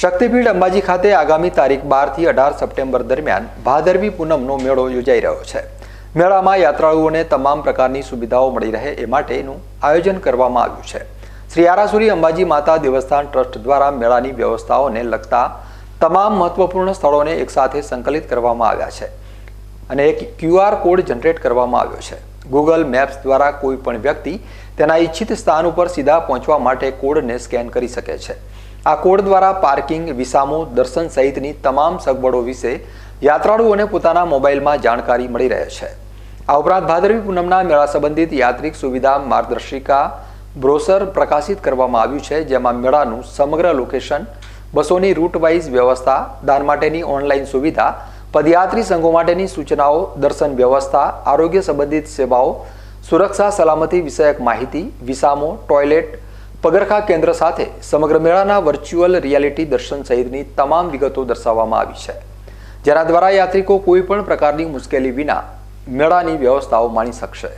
શક્તિપીઠ અંબાજી ખાતે આગામી તારીખ બારથી અઢાર સપ્ટેમ્બર દરમિયાન ભાદરવી પૂનમનો મેળો યોજાઈ રહ્યો છે. મેળામાં યાત્રાળુઓને તમામ પ્રકારની સુવિધાઓ મળી રહે એ માટેનું આયોજન કરવામાં આવ્યું છે. શ્રી આરાસુરી અંબાજી માતા દેવસ્થાન ટ્રસ્ટ દ્વારા મેળાની વ્યવસ્થાઓને લગતા તમામ મહત્વપૂર્ણ સ્થળોને એકસાથે સંકલિત કરવામાં આવ્યા છે અને એક ક્યુઆર કોડ જનરેટ કરવામાં આવ્યો છે. ગૂગલ મેપ્સ દ્વારા કોઈ પણ વ્યક્તિ તેના ઈચ્છિત સ્થાન ઉપર સીધા પહોંચવા માટે કોડને સ્કેન કરી શકે છે. આ કોડ દ્વારા પાર્કિંગ, વિસામો, દર્શન સહિતની તમામ સગવડો વિશે યાત્રાળુઓને પોતાના મોબાઈલમાં જાણકારી મળી રહે છે. આ ઉપરાંત ભાદરવી પૂનમના મેળા સંબંધિત યાત્રિક સુવિધા માર્ગદર્શિકા બ્રોસર પ્રકાશિત કરવામાં આવ્યું છે, જેમાં મેળાનું સમગ્ર લોકેશન, બસોની રૂટ વાઇઝ વ્યવસ્થા, દાન માટેની ઓનલાઈન સુવિધા, પદયાત્રી સંઘો માટેની સૂચનાઓ, દર્શન વ્યવસ્થા, આરોગ્ય સંબંધિત સેવાઓ, સુરક્ષા સલામતી વિષયક માહિતી, વિસામો, ટોયલેટ પગરખા કેન્દ્ર સાથે સમગ્ર મેળાના વર્ચ્યુઅલ રિયાલિટી દર્શન સહિતની તમામ વિગતો દર્શાવવામાં આવી છે. જેના દ્વારા યાત્રિકો કોઈ પણ પ્રકારની મુશ્કેલી વિના મેળાની વ્યવસ્થાઓ માણી શકશે.